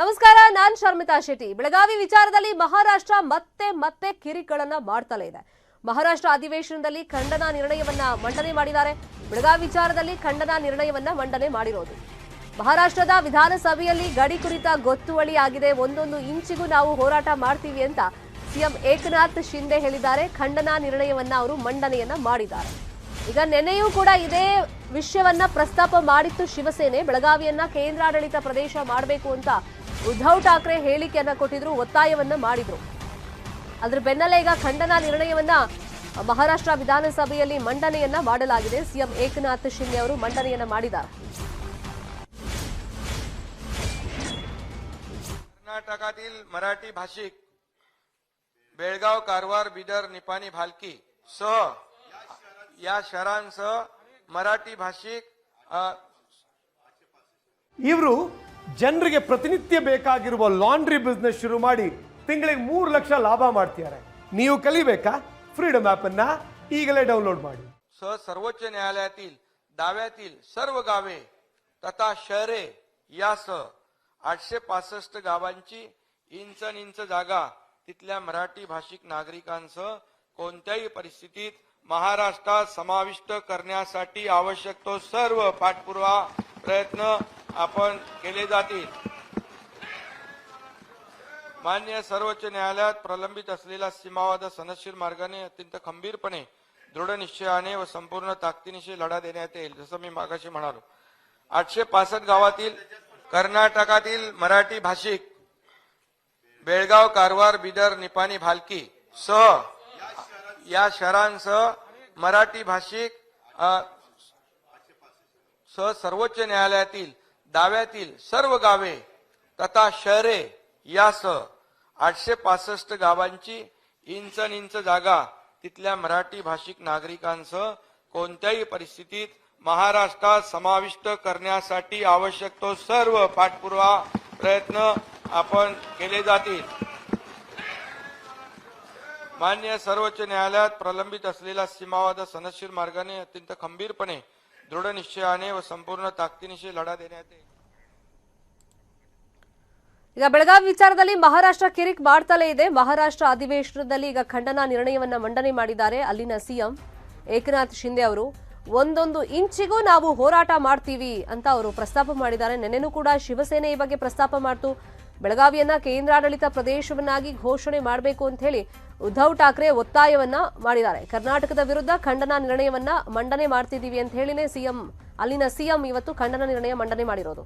ನಮಸ್ಕಾರ, ನಾನ್ ಶರ್ಮಿತಾ ಶೆಟ್ಟಿ. ಬೆಳಗಾವಿ ವಿಚಾರದಲ್ಲಿ ಮಹಾರಾಷ್ಟ್ರ ಮತ್ತೆ ಮತ್ತೆ ಕಿರಿಕಳನ್ನ ಮಾಡ್ತಲೇ ಇದೆ. ಮಹಾರಾಷ್ಟ್ರ ಅಧಿವೇಶನದಲ್ಲಿ ಖಂಡನ ನಿರ್ಣಯವನ್ನ ಮಂಡನೆ ಮಾಡಿದ್ದಾರೆ. ಬೆಳಗಾವಿ ವಿಚಾರದಲ್ಲಿ ಖಂಡನ ನಿರ್ಣಯವನ್ನ ಮಂಡನೆ ಮಾಡಿರೋದು. ಮಹಾರಾಷ್ಟ್ರದ ವಿಧಾನಸಭೆಯಲ್ಲಿ ಗಡಿ ಕುರಿತ ಗೊತ್ತುವಳಿ ಆಗಿದೆ. ಒಂದೊಂದು ಇಂಚಿಗೂ ನಾವು ಹೋರಾಟ ಮಾಡ್ತೀವಿ ಅಂತ ಸಿಎಂ ಏಕನಾಥ್ ಶಿಂದೆ ಹೇಳಿದ್ದಾರೆ. ಖಂಡನ ನಿರ್ಣಯವನ್ನ ಅವರು ಮಂಡನೆಯನ್ನ ಮಾಡಿದ್ದಾರೆ. ಈಗ ನೆನೆಯೂ ಕೂಡ ಇದೇ ವಿಷಯವನ್ನ ಪ್ರಸ್ತಾಪ ಮಾಡಿತ್ತು ಶಿವಸೇನೆ. ಬೆಳಗಾವಿಯನ್ನ ಕೇಂದ್ರಾಡಳಿತ ಪ್ರದೇಶ ಮಾಡಬೇಕು ಅಂತ ಉದ್ಧವ್ ಠಾಕ್ರೆ ಹೇಳಿಕೆಯನ್ನ ಕೊಟ್ಟಿದ್ರು ಒತ್ತಾಯವನ್ನ ಮಾಡಿದ್ರು ಅದ್ರ ಬೆನ್ನಲ್ಲೇ ಈಗ ಖಂಡನ ನಿರ್ಣಯವನ್ನ ಮಹಾರಾಷ್ಟ್ರ ವಿಧಾನಸಭೆಯಲ್ಲಿ ಮಂಡನೆಯನ್ನ ಮಾಡಲಾಗಿದೆ ಸಿಎಂ ಏಕನಾಥ್ ಶಿಂದೆ ಅವರು ಮಂಡನೆಯನ್ನ ಮಾಡಿದ್ದಾರೆ कर्नाटकातील मराठी भाषिक बेळगाव कारवार बिदर निपाणी भालकी सह या शहरांसह मराठी भाषिक अ, ಇವರು ಜನರಿಗೆ ಪ್ರತಿನಿತ್ಯ ಬೇಕಾಗಿರುವ ಲಾಂಡ್ರಿ ಬಿಸ್ನೆಸ್ ಶುರು ಮಾಡಿ ತಿಂಗಳಿಗೆ ಮೂರು ಲಕ್ಷ ಲಾಭ ಮಾಡ್ತಿದ್ದಾರೆ ನೀವು ಕಲಿಬೇಕಾ ಫ್ರೀಡಮ್ ಆಪ್ ಅನ್ನ ಈಗಲೇ ಡೌನ್ಲೋಡ್ ಮಾಡಿ सह सर्वोच्च न्यायालयातील दाव्यातील सर्व गावे तथा शहरे यासह आठशे पासष्ट गावांची इंच न इंच जागा तिथल्या मराठी भाषिक नागरिकांसह कोणत्याही परिस्थितीत महाराष्ट्रात समाविष्ट करण्यासाठी आवश्यक तो सर्व पाठपुरावा प्रयत्न आपण केले जातील. मान्य सर्वोच्च न्यायालयात प्रलंबित असलेला सीमावाद सनशील मार्गाने अत्यंत खंबीरपणे दृढ निश्चयाने व संपूर्ण ताकदीनिशी लढा देण्यात येईल जसं मी मागाशी म्हणालो. आठशे पासष्ट गावातील कर्नाटकातील मराठी भाषिक बेळगाव कारवार बिदर निपाणी भालकी सह या शहरांसह मराठी भाषिक सह सर्वोच्च न्यायालयातील दाव्यातील सर्व गावे तथा शहरे यासह आठशे पासष्ट गावांची इंच इंच जागा तिथल्या मराठी भाषिक नागरिकांसह कोणत्याही परिस्थितीत महाराष्ट्रात समाविष्ट करण्यासाठी आवश्यक तो सर्व पाठपुरावा प्रयत्न आपण केले जातील. मान्य सर्वोच्च न्यायालयात प्रलंबित असलेला सीमावाद सनदशीर मार्गाने अत्यंत खंबीरपणे दृढ निश्चयाने व संपूर्ण ताकदीनिशी लढा देण्यात येईल ಈಗ ಬೆಳಗಾವಿ ವಿಚಾರದಲ್ಲಿ ಮಹಾರಾಷ್ಟ್ರ ಕಿರಿಕ್ ಮಾಡ್ತಲೇ ಇದೆ ಮಹಾರಾಷ್ಟ್ರ ಅಧಿವೇಶನದಲ್ಲಿ ಈಗ ಖಂಡನ ನಿರ್ಣಯವನ್ನ ಮಂಡನೆ ಮಾಡಿದ್ದಾರೆ ಅಲ್ಲಿನ ಸಿಎಂ ಏಕನಾಥ್ ಶಿಂದೆ ಅವರು ಒಂದೊಂದು ಇಂಚಿಗೂ ನಾವು ಹೋರಾಟ ಮಾಡ್ತೀವಿ ಅಂತ ಅವರು ಪ್ರಸ್ತಾಪ ಮಾಡಿದ್ದಾರೆ ನೆನ್ನೆನೂ ಕೂಡ ಶಿವಸೇನೆ ಈ ಬಗ್ಗೆ ಪ್ರಸ್ತಾಪ ಮಾಡ್ತು ಬೆಳಗಾವಿಯನ್ನ ಕೇಂದ್ರಾಡಳಿತ ಪ್ರದೇಶವನ್ನಾಗಿ ಘೋಷಣೆ ಮಾಡಬೇಕು ಅಂತ ಹೇಳಿ ಉದ್ಧವ್ ಠಾಕ್ರೆ ಒತ್ತಾಯವನ್ನ ಮಾಡಿದ್ದಾರೆ. ಕರ್ನಾಟಕದ ವಿರುದ್ಧ ಖಂಡನ ನಿರ್ಣಯವನ್ನ ಮಂಡನೆ ಮಾಡ್ತಿದ್ದೀವಿ ಅಂತ ಹೇಳಿನೇ ಸಿಎಂ, ಅಲ್ಲಿನ ಸಿಎಂ ಇವತ್ತು ಖಂಡನ ನಿರ್ಣಯ ಮಂಡನೆ ಮಾಡಿರೋದು.